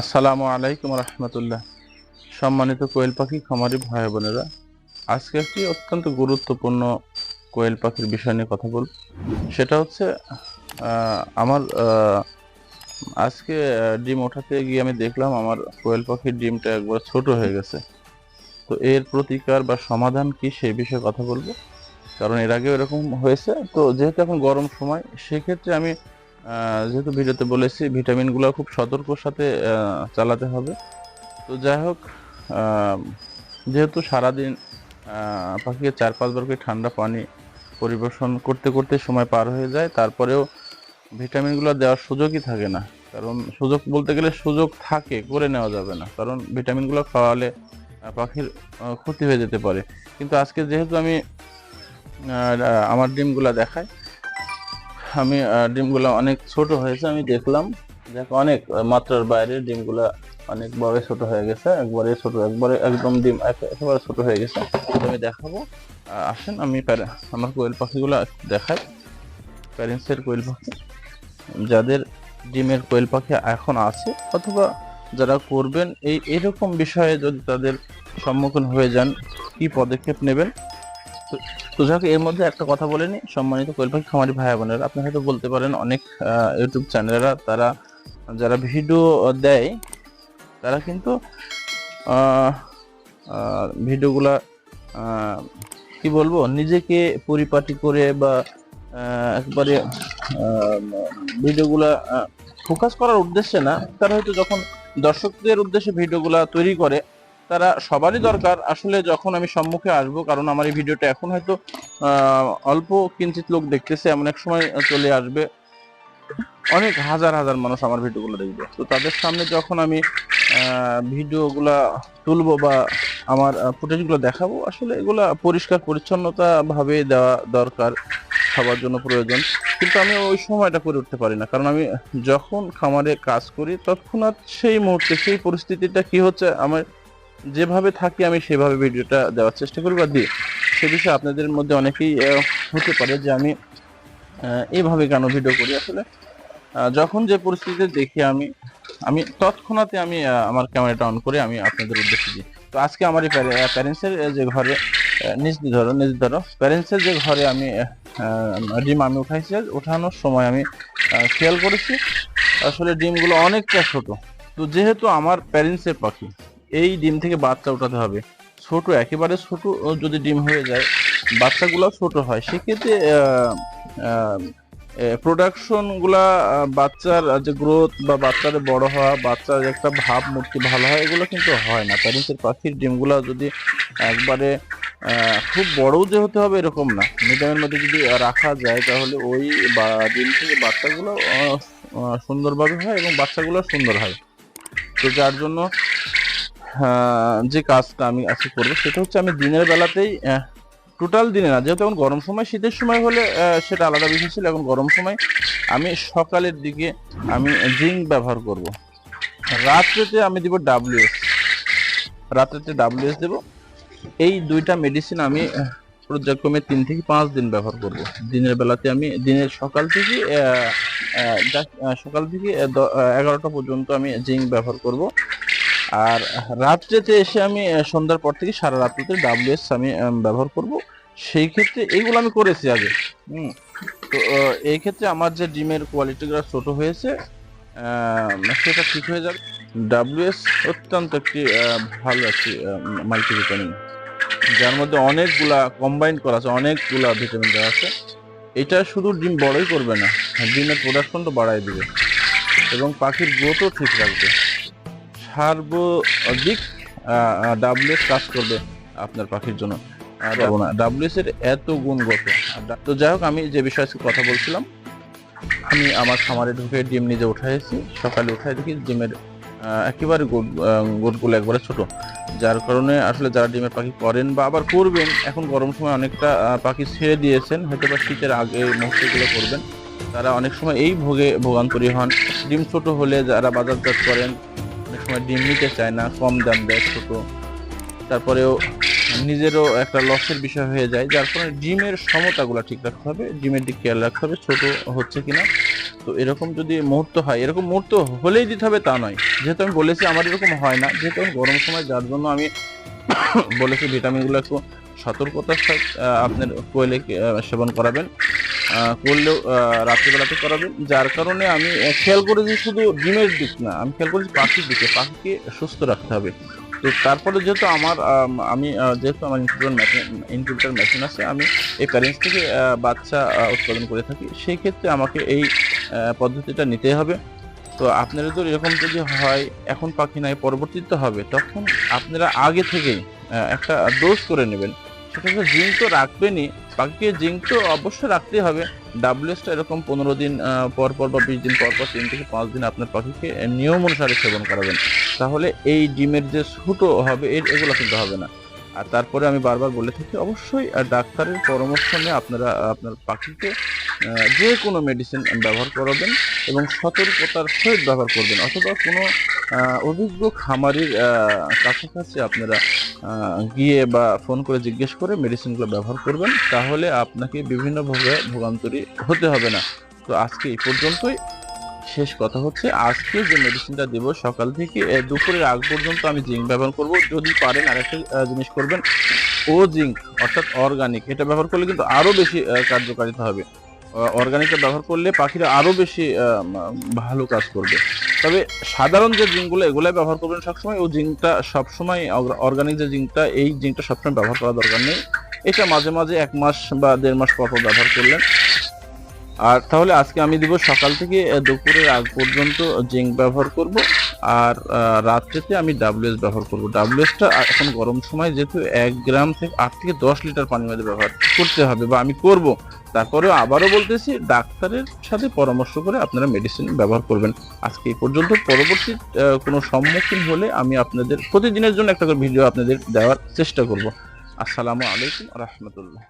আসসালামু আলাইকুম রহমতুল্লাহ। সম্মানিত কোয়েল পাখি, খামারি ভাই বোনেরা, আজকে একটি অত্যন্ত গুরুত্বপূর্ণ কোয়েল পাখির বিষয় নিয়ে কথা বলব। সেটা হচ্ছে আমার আজকে ডিম ওঠাতে গিয়ে আমি দেখলাম আমার কোয়েল পাখির ডিমটা একবার ছোট হয়ে গেছে। তো এর প্রতিকার বা সমাধান কি সেই বিষয়ে কথা বলব। কারণ এর আগে এরকম হয়েছে। তো যেহেতু এখন গরম সময়, সেক্ষেত্রে আমি যেহেতু ভিডিওতে বলেছি, ভিটামিনগুলো খুব সতর্কর সাথে চালাতে হবে। তো যাই হোক যেহেতু সারাদিন পাখিকে চার পাঁচবার ঠান্ডা পানি পরিবেশন করতে করতে সময় পার হয়ে যায়, তারপরেও ভিটামিনগুলো দেওয়ার সুযোগই থাকে না। কারণ সুযোগ বলতে গেলে সুযোগ থাকে, করে নেওয়া যাবে না। কারণ ভিটামিনগুলো খাওয়ালে পাখির ক্ষতি হয়ে যেতে পারে। কিন্তু আজকে যেহেতু আমি আমার ডিমগুলো দেখাই আমি ডিমগুলো অনেক ছোট হয়েছে, আমি দেখলাম। দেখো, অনেক মাত্রার বাইরে ডিমগুলো অনেক বড় ছোট হয়ে গেছে, একবারে ছোট, একবারে একদম ডিম, একে- একেবারে ছোট হয়ে গেছে। আমি দেখাবো। আসেন, আমি আমার কোয়েল পাখিগুলো দেখাই। প্যারেন্টসের কোয়েল পাখি, যাদের ডিমের কোয়েল পাখি এখন আছে, অথবা যারা করবেন, এই এরকম বিষয়ে যদি তাদের সম্মুখীন হয়ে যান, কি পদক্ষেপ নেবেন? তো- তো যাক এর মধ্যে একটা কথা বলে নি সম্মানিত কোয়েল খামারি ভাই বোনেরা আপনি হয়তো বলতে পারেন অনেক ইউটিউব চ্যানেলরা, তারা, যারা ভিডিও দেয়, তারা কিন্তু ভিডিওগুলা কি বলব, নিজেকে পরিপাটি করে বা একবারে ভিডিওগুলা ফোকাস করার উদ্দেশ্যে না, তারা হয়তো যখন দর্শকদের উদ্দেশ্যে ভিডিওগুলা তৈরি করে তারা সবারই দরকার। আসলে যখন আমি সম্মুখে আসব, কারণ আমার এই ভিডিওটা এখন হয়তো অল্প কিঞ্চিত লোক দেখতেছে, এমন এক সময় চলে আসবে। অনেক হাজার হাজার মানুষ আমার ভিডিওগুলো দেখবে। তো তাদের সামনে যখন আমি ভিডিওগুলা তুলবো বা আমার ফুটেজগুলো দেখাবো, আসলে এগুলা পরিষ্কার পরিচ্ছন্নতা ভাবে দেওয়া দরকার, সবার জন্য প্রয়োজন। কিন্তু আমি ওই সময়টা করে উঠতে পারি না, কারণ আমি যখন খামারে কাজ করি, তৎক্ষণাৎ সেই মুহূর্তে সেই পরিস্থিতিটা কি হচ্ছে, আমার যেভাবে থাকি আমি সেভাবে ভিডিওটা দেওয়ার চেষ্টা করি বা দিই সে বিষয়ে আপনাদের মধ্যে অনেকেই হতে পারে যে আমি এইভাবে কেন ভিডিও করি? আসলে যখন যে পরিস্থিতিতে দেখি আমি আমি তৎক্ষণাৎ আমি আমার ক্যামেরাটা অন করে আমি আপনাদের উদ্দেশ্যে দিই। তো আজকে আমার এই প্যারেন্টসের যে ঘরে নিজ ধরো নিজ ধরো, প্যারেন্টসের যে ঘরে আমি ডিম আমি উঠাইছি ওঠানোর সময় আমি খেয়াল করেছি। আসলে ডিমগুলো অনেকটা ছোট। তো যেহেতু আমার প্যারেন্টসের পাখি এই ডিম থেকে বাচ্চা উঠাতে হবে। ছোট, একেবারে ছোট যদি ডিম হয়ে যায় বাচ্চাগুলো ছোট হয়, সেক্ষেত্রে প্রোডাকশনগুলা বাচ্চার যে গ্রোথ বা বাচ্চার বড় হওয়া, বাচ্চার একটা ভাব, মূর্তি ভালো হয়, এগুলো কিন্তু হয় না। প্যারেন্টসের পাখির ডিমগুলো যদি একবারে খুব বড়ও যে হতে হবে, এরকম না। মিডিয়ামের মধ্যে যদি রাখা যায়, তাহলে ওই বা, ডিম থেকে বাচ্চাগুলো সুন্দরভাবে হয় এবং বাচ্চাগুলো সুন্দর হয়। তো যার জন্য যে কাজটা আমি আজকে করব সেটা হচ্ছে আমি দিনের বেলাতেই টোটাল দিনে না, যেহেতু এখন গরম সময়, শীতের সময় হলে সেটা আলাদা বিষয় ছিল, এখন গরম সময়, আমি সকালের দিকে আমি জিঙ্ক ব্যবহার করব। রাত্রেতে আমি দিব ডাব্লিউএস রাত্রেতে ডাব্লিউএস দেবো। এই দুইটা মেডিসিন আমি পর্যায়ক্রমে তিন থেকে পাঁচ দিন ব্যবহার করব। দিনের বেলাতে আমি, দিনের সকাল থেকে সকাল থেকে এগারোটা পর্যন্ত আমি জিঙ্ক ব্যবহার করব। আর রাত্রেতে এসে আমি সন্ধ্যার পর থেকে সারা রাত্রিতে ডাব্লিউএস আমি ব্যবহার করব। সেই ক্ষেত্রে এইগুলো আমি করেছি আগে। হুম, তো এই ক্ষেত্রে আমার যে ডিমের কোয়ালিটিগুলো ছোট হয়েছে সেটা ঠিক হয়ে যাবে। ডাব্লিউএস অত্যন্ত একটি ভালো একটি মাল্টিভিটামিন যার মধ্যে অনেকগুলা কম্বাইন করা আছে, অনেকগুলা ভিটামিন দেওয়া আছে। এটা শুধু ডিম বড়ই করবে না, ডিমের প্রোডাকশনটা বাড়ায় দিবে। এবং পাখির গ্রোথও ঠিক রাখবে। সার্বদিক ডাব্লিউএস কাজ করবে আপনার পাখির জন্য। ডাব্লিউএস এর এত গুণগত আর তো যাই হোক আমি যে বিষয়ে কথা বলছিলাম আমি আমার খামারে ঢুকে ডিম নিজে উঠাইছি সকালে উঠাই দেখি ডিমের একেবারে গোট- গোটগুলো একবারে ছোট। যার কারণে আসলে যারা ডিমের পাখি করেন বা আবার করবেন এখন গরম সময় অনেকটা পাখি ছেড়ে দিয়েছেন হয়তো বা শীতের আগে মুহূর্তগুলো করবেন। তারা অনেক সময় এই ভোগে ভোগান্তরী হন। ডিম ছোট হলে যারা বাজারজাত করেন অনেক সময় ডিম নিতে চায় না, কম দাম দেয় ছোট। তারপরেও নিজেরও একটা লসের বিষয় হয়ে যায়, যার কারণে ডিমের সমতাগুলো ঠিক রাখতে হবে, ডিমের দিক খেয়াল রাখতে হবে, ছোট হচ্ছে কিনা। তো এরকম যদি মুহূর্ত হয়, এরকম মুহূর্ত হলেই দিতে হবে তা নয়। যেহেতু আমি বলেছি আমার এরকম হয় না, যেহেতু আমি গরম সময়, যার জন্য আমি বলেছি ভিটামিনগুলো একটু সতর্কতার সাথে আপনার কোয়েলে সেবন করাবেন। করলেও রাত্রিবেলাতে করাবেন যার কারণে আমি খেয়াল করেছি শুধু ডিমের দিক না, আমি খেয়াল করেছি পাখির দিকে, পাখিকে সুস্থ রাখতে হবে। তো তারপরে যেহেতু আমার, আমি যেহেতু আমার ইনকিউবেটর মেশিন ইনকিউবেটর মেশিন আছে, আমি এই প্যারেন্টস থেকে বাচ্চা উৎপাদন করে থাকি, সেই ক্ষেত্রে আমাকে এই পদ্ধতিটা নিতে হবে। তো আপনারা তো এরকম যদি হয়, এখন পাখি নাই, পরবর্তীতে হবে, তখন আপনারা আগে থেকেই একটা ডোজ করে নেবেন। হচ্ছে জিঙ্ক তো রাখবেনই, বাকি জিঙ্ক তো অবশ্যই রাখতেই হবে। ডাব্লিউএসটা এরকম পনেরো দিন পর পর বা বিশ দিন, পর পর তিন থেকে পাঁচ দিন আপনার পাখিকে নিয়ম অনুসারে সেবন করাবেন। তাহলে এই ডিমের যে সুটো হবে, এর এগুলো কিন্তু হবে না। আর তারপরে আমি বারবার বলে থাকি, অবশ্যই ডাক্তারের পরামর্শ নিয়ে আপনারা আপনার পাখিকে যে কোনো মেডিসিন ব্যবহার করাবেন এবং সতর্কতার সহিত ব্যবহার করবেন অথবা কোনো অভিজ্ঞ খামারির কাছাকাছি আপনারা গিয়ে বা ফোন করে জিজ্ঞেস করে মেডিসিনগুলো ব্যবহার করবেন, তাহলে আপনাকে বিভিন্নভাবে ভোগান্তরি হতে হবে না। তো আজকে এই পর্যন্তই। শেষ কথা হচ্ছে আজকে যে মেডিসিনটা দেবো সকাল থেকে দুপুরের আগ পর্যন্ত আমি জিঙ্ক ব্যবহার করব। যদি পারেন আরেকটা আহ, জিনিস করবেন ও জিঙ্ক অর্থাৎ অর্গানিক এটা ব্যবহার করলে কিন্তু আরও বেশি কার্যকারিতা হবে। অর্গানিকটা ব্যবহার করলে পাখিরা আরও বেশি ভালো কাজ করবে। তবে সাধারণ যে জিঙ্কগুলো এগুলাই ব্যবহার করবেন সবসময়। ও জিঙ্কটা সবসময় অর্গানিক যে জিঙ্কটা এই জিঙ্কটা সবসময় ব্যবহার করা দরকার নেই। এটা মাঝে মাঝে এক মাস বা দেড় মাস পর ব্যবহার করলেন। আর তাহলে আজকে আমি দিব সকাল থেকে দুপুরের আগ পর্যন্ত জিঙ্ক ব্যবহার করব, আর রাত্রেতে আমি ডাব্লিউএস ব্যবহার করব। ডাব্লিউএসটা এখন গরম সময় যেহেতু এক গ্রাম থেকে আট থেকে দশ লিটার পানির মধ্যে ব্যবহার করতে হবে বা আমি করব। তারপরেও আবারও বলতেছি, ডাক্তারের সাথে পরামর্শ করে আপনারা মেডিসিন ব্যবহার করবেন। আজকে এই পর্যন্ত, পরবর্তী কোনো সম্মুখীন হলে আমি আপনাদের প্রতিদিনের জন্য একটা করে ভিডিও আপনাদের দেওয়ার চেষ্টা করব। আসসালামু আলাইকুম রহমতুল্লাহ।